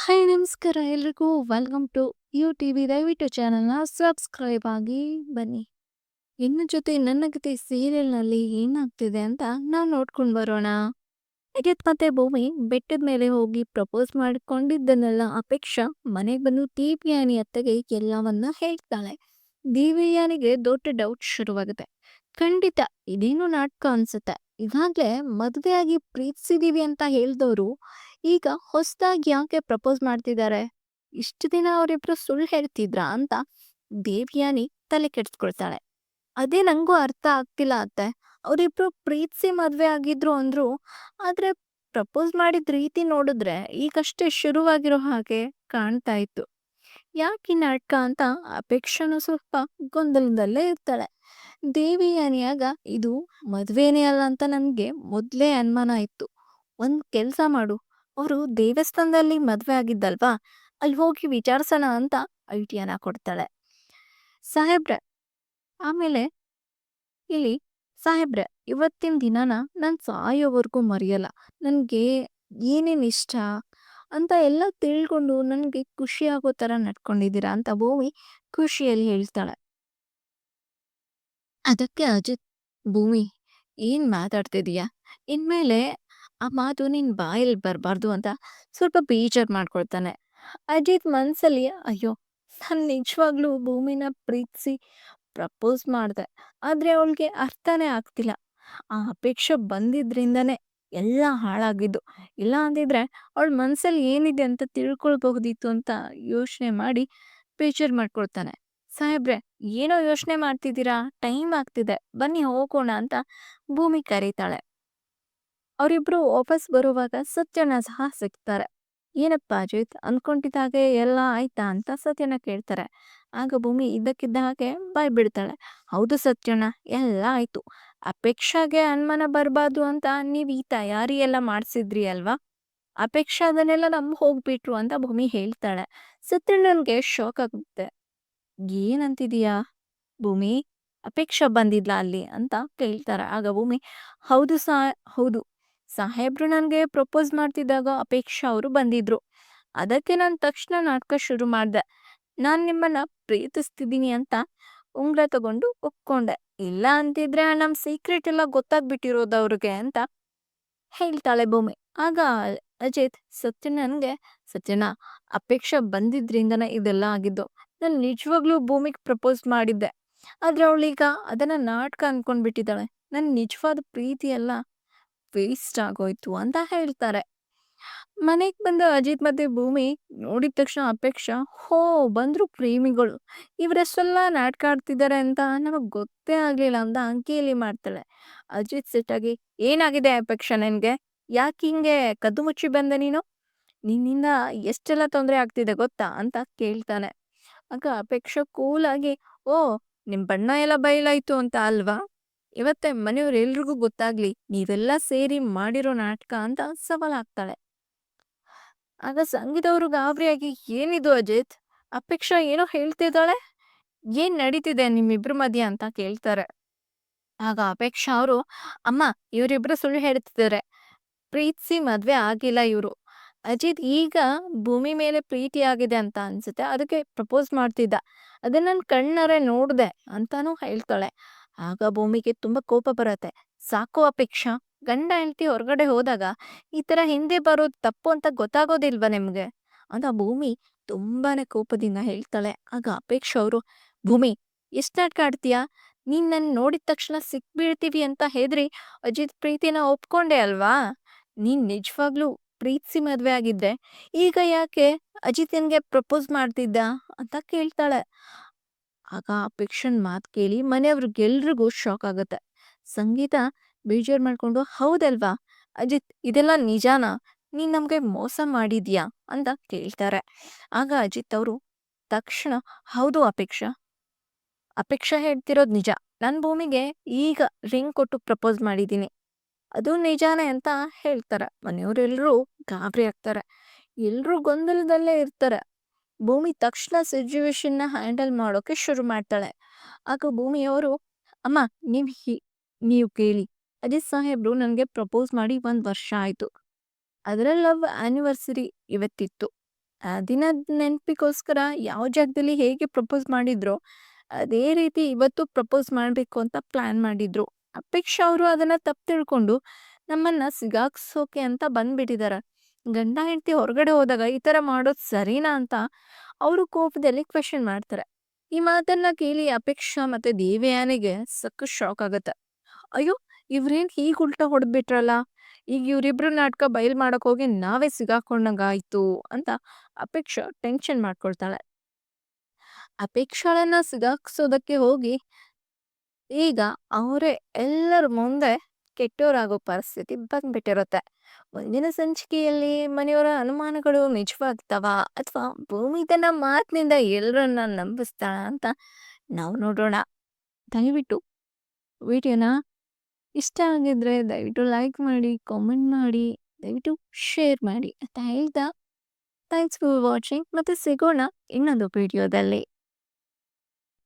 Hi ನಮಸ್ಕಾರ ಎಲ್ರಿಗೂ. Welcome to U T V ದಯವಿಟ್ಟು ಚಾನಲ್ನ ಸಬ್ಸ್ಕ್ರೈಬ್ ಆಗಿ ಬನ್ನಿ. ಇನ್ನು ಜೊತೆ ನನ್ನ ಕತೆ ಸೀರಿಯಲ್ನಲ್ಲಿ ಏನಾಗ್ತಿದೆ ಅಂತ ನಾವು ನೋಡ್ಕೊಂಡು ಬರೋಣ. ಅಜಿತ್ ಮತ್ತೆ ಭೂಮಿ ಬೆಟ್ಟದ ಮೇಲೆ ಹೋಗಿ ಪ್ರಪೋಸ್ ಮಾಡಿಕೊಂಡಿದ್ದನ್ನೆಲ್ಲ ಅಪೇಕ್ಷಾ ಮನೆಗೆ ಬಂದು ದೇವಿಯಾನಿ ಅತ್ತಗೆ ಎಲ್ಲವನ್ನ ಹೇಳ್ತಾಳೆ. ದೇವಿಯಾನಿಗೆ ದೊಡ್ಡ ಡೌಟ್ ಶುರುವಾಗುತ್ತೆ. ಖಂಡಿತ ಇದೇನು ನಾಟಕ ಅನ್ಸುತ್ತೆ. ಇವಾಗ್ಲೇ ಮದುವೆಯಾಗಿ ಪ್ರೀತಿಸಿದೀವಿ ಅಂತ ಹೇಳ್ದವ್ರು ಈಗ ಹೊಸದಾಗಿ ಯಾಕೆ ಪ್ರಪೋಸ್ ಮಾಡ್ತಿದ್ದಾರೆ? ಇಷ್ಟು ದಿನ ಅವರಿಬ್ರು ಸುಳ್ಳು ಹೇಳ್ತಿದ್ರಾ ಅಂತ ದೇವ್ಯಾನಿ ತಲೆ ಕೆಡ್ಸ್ಕೊಳ್ತಾಳೆ. ಅದೇ ನಂಗೂ ಅರ್ಥ ಆಗ್ತಿಲ್ಲ ಅತ್ತೆ. ಅವರಿಬ್ರು ಪ್ರೀತಿಸಿ ಮದುವೆ ಆಗಿದ್ರು ಅಂದ್ರು, ಆದ್ರೆ ಪ್ರಪೋಸ್ ಮಾಡಿದ ರೀತಿ ನೋಡಿದ್ರೆ ಈಗಷ್ಟೇ ಶುರುವಾಗಿರೋ ಹಾಗೆ ಕಾಣ್ತಾ ಇತ್ತು. ಯಾಕೆ ನಾಟಕ ಅಂತ ಅಪೇಕ್ಷನು ಸ್ವಲ್ಪ ಗೊಂದಲದಲ್ಲೇ ಇರ್ತಾಳೆ. ದೇವಿಯಾನಿಯಾಗ ಇದು ಮದ್ವೆನೇ ಅಲ್ಲ ಅಂತ ನನ್ಗೆ ಮೊದ್ಲೇ ಅನುಮಾನ ಇತ್ತು. ಒಂದ್ ಕೆಲ್ಸ ಮಾಡು ಅವರು ದೇವಸ್ಥಾನದಲ್ಲಿ ಮದ್ವೆ ಆಗಿದ್ದಲ್ವಾ? ಅಲ್ಲಿ ಹೋಗಿ ವಿಚಾರಿಸೋಣ ಅಂತ ಐಡಿಯಾನ ಕೊಡ್ತಾಳೆ. ಸಾಹೇಬ್ರೆ, ಆಮೇಲೆ ಇಲ್ಲಿ ಸಾಹೇಬ್ರೆ, ಇವತ್ತಿನ ದಿನನ ನಾನು ಸಾಯೋವರೆಗೂ ಮರೆಯಲ್ಲ. ನನಗೆ ಏನೇನು ಇಷ್ಟ ಅಂತ ಎಲ್ಲ ತಿಳ್ಕೊಂಡು ನನಗೆ ಖುಷಿ ಆಗೋ ಥರ ನಡ್ಕೊಂಡಿದ್ದೀರಾ? ಅಂತ ಭೂಮಿ ಖುಷಿಯಲ್ಲಿ ಹೇಳ್ತಾಳೆ. ಅದಕ್ಕೆ ಅಜಿತ್, ಭೂಮಿ, ಏನು ಮಾತಾಡ್ತಿದೀಯ? ಇನ್ಮೇಲೆ ಆ ಮಾತು ನಿನ್ ಬಾಯಲ್ಲಿ ಬರಬಾರ್ದು ಅಂತ ಸ್ವಲ್ಪ ಬೇಜಾರ್ ಮಾಡ್ಕೊಳ್ತಾನೆ. ಅಜಿತ್ ಮನ್ಸಲ್ಲಿ, ಅಯ್ಯೋ, ನಾನು ನಿಜವಾಗ್ಲೂ ಭೂಮಿನ ಪ್ರೀತಿಸಿ ಪ್ರಪೋಸ್ ಮಾಡ್ದೆ. ಆದ್ರೆ ಅವಳಿಗೆ ಅರ್ಥನೇ ಆಗ್ತಿಲ್ಲ. ಆ ಅಪೇಕ್ಷೆ ಬಂದಿದ್ರಿಂದನೇ ಎಲ್ಲ ಹಾಳಾಗಿದ್ದು. ಇಲ್ಲ ಅಂದಿದ್ರೆ ಅವಳ ಮನ್ಸಲ್ಲಿ ಏನಿದೆ ಅಂತ ತಿಳ್ಕೊಳ್ಬಹುದಿತ್ತು ಅಂತ ಯೋಚನೆ ಮಾಡಿ ಬೇಜಾರ್ ಮಾಡ್ಕೊಳ್ತಾನೆ. ಸಾಹೇಬ್ರೆ, ಏನೋ ಯೋಚನೆ ಮಾಡ್ತಿದ್ದೀರಾ? ಟೈಮ್ ಆಗ್ತಿದೆ. ಬನ್ನಿ ಹೋಗೋಣ ಅಂತ ಭೂಮಿ ಕರೀತಾಳೆ. ಅವರಿಬ್ರು ವಾಪಸ್ ಬರುವಾಗ ಸತ್ಯನ ಸಹ ಸಿಗ್ತಾರೆ ಏನಪ್ಪ ಅಜಿತ್ ಅನ್ಕೊಂಡಿದ್ದಾಗೆ ಎಲ್ಲ ಆಯ್ತಾ ಅಂತ ಸತ್ಯನ ಕೇಳ್ತಾರೆ. ಆಗ ಭೂಮಿ ಇದ್ದಕ್ಕಿದ್ದ ಹಾಗೆ ಬಾಯ್ ಬಿಡ್ತಾಳೆ. ಹೌದು ಸತ್ಯನ ಎಲ್ಲ ಆಯ್ತು. ಅಪೇಕ್ಷಾಗೆ ಅನುಮಾನ ಬರಬಾರ್ದು ಅಂತ ನೀವು ಈ ತಯಾರಿ ಎಲ್ಲ ಮಾಡಿಸಿದ್ರಿ ಅಲ್ವಾ? ಅಪೇಕ್ಷಾ ಅದನ್ನೆಲ್ಲ ನಮ್ ಹೋಗ್ಬಿಟ್ರು ಅಂತ ಭೂಮಿ ಹೇಳ್ತಾಳೆ. ಸತ್ಯಣ್ಣನ್ಗೆ ಶಾಕ್ ಆಗುತ್ತೆ. ಏನಂತಿದೀಯಾ? ಭೂಮಿ, ಅಪೇಕ್ಷಾ ಬಂದಿದ್ಲಾ ಅಲ್ಲಿ? ಅಂತ ಕೇಳ್ತಾರೆ. ಆಗ ಭೂಮಿ, ಹೌದು ಸಾ, ಹೌದು. ಸಾಹೇಬ್ರು ನನಗೆ ಪ್ರಪೋಸ್ ಮಾಡ್ತಿದ್ದಾಗ ಅಪೇಕ್ಷಾ ಅವರು ಬಂದಿದ್ರು. ಅದಕ್ಕೆ ನಾನು ತಕ್ಷಣ ನಾಟಕ ಶುರು ಮಾಡ್ದೆ. ನಾನು ನಿಮ್ಮನ್ನ ಪ್ರೀತಿಸ್ತಿದ್ದೀನಿ ಅಂತ ಉಂಗ್ರ ತಗೊಂಡು ಒಪ್ಕೊಂಡೆ. ಇಲ್ಲ ಅಂತಿದ್ರೆ ನಮ್ಮ ಸೀಕ್ರೆಟ್ ಎಲ್ಲ ಗೊತ್ತಾಗ್ಬಿಟ್ಟಿರೋದು ಅವ್ರಿಗೆ ಅಂತ ಹೇಳ್ತಾಳೆ ಭೂಮಿ. ಆಗ ಅಜಿತ್ ಸತ್ಯನನ್ಗೆ ಸತ್ಯನ ಅಪೇಕ್ಷೆ ಬಂದಿದ್ರಿಂದನೇ ಇದೆಲ್ಲ ಆಗಿದ್ದು. ನಾನು ನಿಜವಾಗ್ಲೂ ಭೂಮಿಗೆ ಪ್ರಪೋಸ್ ಮಾಡಿದ್ದೆ. ಆದ್ರೆ ಅವಳೀಗ ಅದನ್ನ ನಾಟಕ ಅನ್ಕೊಂಡ್ಬಿಟ್ಟಿದ್ದಾಳೆ. ನನ್ನ ನಿಜವಾದ ಪ್ರೀತಿ ಎಲ್ಲ ವೇಸ್ಟ್ ಆಗೋಯ್ತು ಅಂತ ಹೇಳ್ತಾರೆ. ಮನೆಗ್ ಬಂದ ಅಜಿತ್ ಮತ್ತೆ ಭೂಮಿ ನೋಡಿದ ತಕ್ಷಣ ಅಪೇಕ್ಷಾ, ಹೋ, ಬಂದ್ರು ಪ್ರೇಮಿಗಳು. ಇವರೆಷ್ಟೆಲ್ಲ ನಾಟಕ ಆಡ್ತಿದ್ದಾರೆ ಅಂತ ನಮಗ್ ಗೊತ್ತೇ ಆಗ್ಲಿಲ್ಲ ಅಂತ ಅಂಕಿಯಲ್ಲಿ ಮಾಡ್ತಾಳೆ. ಅಜಿತ್ ಸಿಟ್ಟಾಗಿ ಏನಾಗಿದೆ ಅಪೇಕ್ಷಾ ನನ್ಗೆ? ಯಾಕೆ ಹಿಂಗೆ ಕದ್ದು ಮುಚ್ಚಿ ಬಂದೆ ನೀನು? ನಿನ್ನಿಂದ ಎಷ್ಟೆಲ್ಲ ತೊಂದರೆ ಆಗ್ತಿದೆ ಗೊತ್ತಾ? ಅಂತ ಕೇಳ್ತಾನೆ. ಆಗ ಅಪೇಕ್ಷಾ ಕೂಲ್ ಆಗಿ, ಓ, ನಿಮ್ ಬಣ್ಣ ಎಲ್ಲ ಬಯಲಾಯ್ತು ಅಂತ ಅಲ್ವಾ? ಇವತ್ತೆ ಮನೆಯವ್ರ ಎಲ್ರಿಗೂ ಗೊತ್ತಾಗ್ಲಿ, ನೀವೆಲ್ಲ ಸೇರಿ ಮಾಡಿರೋ ನಾಟಕ ಅಂತ ಸವಾಲ್ ಹಾಕ್ತಾಳೆ ಆಗ ಸಂಗೀತವ್ರು ಗಾಬರಿಯಾಗಿ ಏನಿದು ಅಜಿತ್? ಅಪೇಕ್ಷಾ ಏನೋ ಹೇಳ್ತಿದ್ದಾಳೆ? ಏನ್ ನಡೀತಿದೆ ನಿಮ್ಮಿಬ್ರ ಮಧ್ಯ? ಅಂತ ಕೇಳ್ತಾರೆ. ಆಗ ಅಪೇಕ್ಷಾ ಅವರು, ಅಮ್ಮ, ಇವರಿಬ್ರು ಸುಳ್ಳು ಹೇಳ್ತಿದ್ದಾರೆ ಪ್ರೀತಿಸಿ ಮದ್ವೆ ಆಗಿಲ್ಲ ಇವರು. ಅಜಿತ್ ಈಗ ಭೂಮಿ ಮೇಲೆ ಪ್ರೀತಿ ಆಗಿದೆ ಅಂತ ಅನ್ಸುತ್ತೆ. ಅದಕ್ಕೆ ಪ್ರಪೋಸ್ ಮಾಡ್ತಿದ್ದ. ಅದನ್ನ ನನ್ ಕಣ್ಣಾರೆ ನೋಡ್ದೆ ಅಂತಾನೂ ಹೇಳ್ತಾಳೆ. ಆಗ ಭೂಮಿಗೆ ತುಂಬಾ ಕೋಪ ಬರತ್ತೆ. ಸಾಕು ಅಪೇಕ್ಷಾ. ಗಂಡ ಹೆಂಡತಿ ಹೊರಗಡೆ ಹೋದಾಗ ಈ ತರ ಹಿಂದೆ ಬರೋದು ತಪ್ಪು ಅಂತ ಗೊತ್ತಾಗೋದಿಲ್ವಾ ನಿಮ್ಗೆ? ಅಂತ ಭೂಮಿ ತುಂಬಾನೇ ಕೋಪದಿಂದ ಹೇಳ್ತಾಳೆ. ಆಗ ಅಪೇಕ್ಷ ಅವರು, ಭೂಮಿ, ಎಷ್ಟ್ ನಾಟಕ ಆಡ್ತೀಯಾ? ನೀನ್ ನನ್ ನೋಡಿದ ತಕ್ಷಣ ಸಿಕ್ಬೀಳ್ತೀವಿ ಅಂತ ಹೆದ್ರಿ ಅಜಿತ್ ಪ್ರೀತಿನ ಒಪ್ಕೊಂಡೆ ಅಲ್ವಾ? ನೀನ್ ನಿಜವಾಗ್ಲೂ ಪ್ರೀತಿಸಿ ಮದ್ವೆ ಆಗಿದ್ರೆ ಈಗ ಯಾಕೆ ಅಜಿತನ್ಗೆ ಪ್ರಪೋಸ್ ಮಾಡ್ತಿದ್ದ? ಅಂತ ಕೇಳ್ತಾಳೆ. ಆಗ ಅಪೇಕ್ಷನ್ ಮಾತ್ ಕೇಳಿ ಮನೆಯವ್ರಿಗೆಲ್ರಿಗೂ ಶಾಕ್ ಆಗುತ್ತೆ. ಸಂಗೀತ ಬೇಜಾರು ಮಾಡ್ಕೊಂಡು, ಹೌದಲ್ವಾ? ಅಜಿತ್, ಇದೆಲ್ಲ ನಿಜಾನಾ? ನೀನ್ ನಮ್ಗೆ ಮೋಸ ಮಾಡಿದ್ಯಾ? ಅಂತ ಕೇಳ್ತಾರೆ. ಆಗ ಅಜಿತ್ ಅವರು, ತಕ್ಷಣ, ಹೌದು ಅಪೇಕ್ಷಾ. ಅಪೇಕ್ಷಾ ಹೇಳ್ತಿರೋದು ನಿಜ. ನನ್ನ ಭೂಮಿಗೆ ಈಗ ರಿಂಗ್ ಕೊಟ್ಟು ಪ್ರಪೋಸ್ ಮಾಡಿದ್ದೀನಿ ಅದು ನಿಜಾನೇ ಅಂತ ಹೇಳ್ತಾರೆ. ಮನೆಯವರೆಲ್ಲರೂ ಗಾಬರಿ ಆಗ್ತಾರೆ. ಎಲ್ರೂ ಗೊಂದಲದಲ್ಲೇ ಇರ್ತಾರೆ. ಭೂಮಿ ತಕ್ಷಣ ಸಿಚುವೇಶನ್ನ ಹ್ಯಾಂಡಲ್ ಮಾಡೋಕೆ ಶುರು ಮಾಡ್ತಾಳೆ ಆಗ ಭೂಮಿಯವರು ಅಮ್ಮ ನೀವ್ ಹಿ ನೀವು ಕೇಳಿ ಅಜಿತ್ ಸಾಹೇಬ್ರು ನನಗೆ ಪ್ರಪೋಸ್ ಮಾಡಿ ಒಂದು ವರ್ಷ ಆಯ್ತು ಅದರ ಲವ್ ಆನಿವರ್ಸರಿ ಇವತ್ತಿತ್ತು ಆ ದಿನ ನೆನಪಿಗೋಸ್ಕರ ಯಾವ ಜಾಗದಲ್ಲಿ ಹೇಗೆ ಪ್ರಪೋಸ್ ಮಾಡಿದ್ರೋ, ಅದೇ ರೀತಿ ಇವತ್ತು ಪ್ರಪೋಸ್ ಮಾಡಬೇಕು ಅಂತ ಪ್ಲಾನ್ ಮಾಡಿದ್ರು. ಅಪೇಕ್ಷಾ ಅವರು ಅದನ್ನ ತಪ್ಪು ತಿಳ್ಕೊಂಡು ನಮ್ಮನ್ನ ಸಿಗಾಕ್ಸೋಕೆ ಅಂತ ಬಂದ್ಬಿಟ್ಟಿದ್ದಾರೆ. ಗಂಡ ಹೆಂಡತಿ ಹೊರಗಡೆ ಹೋದಾಗ ಈ ತರ ಮಾಡೋದು ಸರಿನಾ ಅಂತ ಅವರು ಕೋಪದಲ್ಲಿ ಕ್ವೆಶನ್ ಮಾಡ್ತಾರೆ. ಈ ಮಾತನ್ನ ಕೇಳಿ ಅಪೇಕ್ಷಾ ಮತ್ತೆ ದೇವಯಾನಿಗೆ ಸಕ್ಕ ಶಾಕ್ ಆಗತ್ತೆ. ಅಯ್ಯೋ! ಇವ್ರೇನ್ ಹೀಗ್ ಉಲ್ಟಾ ಹೊಡೆದ್ಬಿಟ್ರಲ್ಲ. ಈಗ ಇವ್ರಿಬ್ರು ನಾಟಕ ಬಯಲ್ ಮಾಡಕ್ ಹೋಗಿ ನಾವೇ ಸಿಗಾಕೊಂಡಂಗಾಯ್ತು ಅಂತ ಅಪೇಕ್ಷಾ ಟೆನ್ಷನ್ ಮಾಡ್ಕೊಳ್ತಾಳೆ. ಅಪೇಕ್ಷಾಳನ್ನ ಸಿಗಾಕ್ಸೋದಕ್ಕೆ ಹೋಗಿ ಈಗ ಅವರೇ ಎಲ್ಲರ ಮುಂದೆ ಕೆಟ್ಟೋರಾಗೋ ಪರಿಸ್ಥಿತಿ ಬಂದ್ಬಿಟ್ಟಿರುತ್ತೆ. ಮುಂದಿನ ಸಂಚಿಕೆಯಲ್ಲಿ ಮನೆಯವರ ಅನುಮಾನಗಳು ನಿಜವಾಗ್ತಾವ ಅಥವಾ ಭೂಮಿ ತನ್ನ ಮಾತಿನಿಂದ ಎಲ್ಲರನ್ನ ನಂಬಿಸ್ತಾಳ ಅಂತ ನಾವು ನೋಡೋಣ. ದಯವಿಟ್ಟು ವಿಡಿಯೋನ ಇಷ್ಟ ಆಗಿದ್ರೆ ದಯವಿಟ್ಟು ಲೈಕ್ ಮಾಡಿ, ಕಾಮೆಂಟ್ ಮಾಡಿ, ದಯವಿಟ್ಟು ಶೇರ್ ಮಾಡಿ ಅಂತ ಹೇಳ್ತಾ ಥ್ಯಾಂಕ್ಸ್ ಫಾರ್ ವಾಚಿಂಗ್ ಮತ್ತೆ ಸಿಗೋಣ ಇನ್ನೊಂದು ವಿಡಿಯೋದಲ್ಲಿ.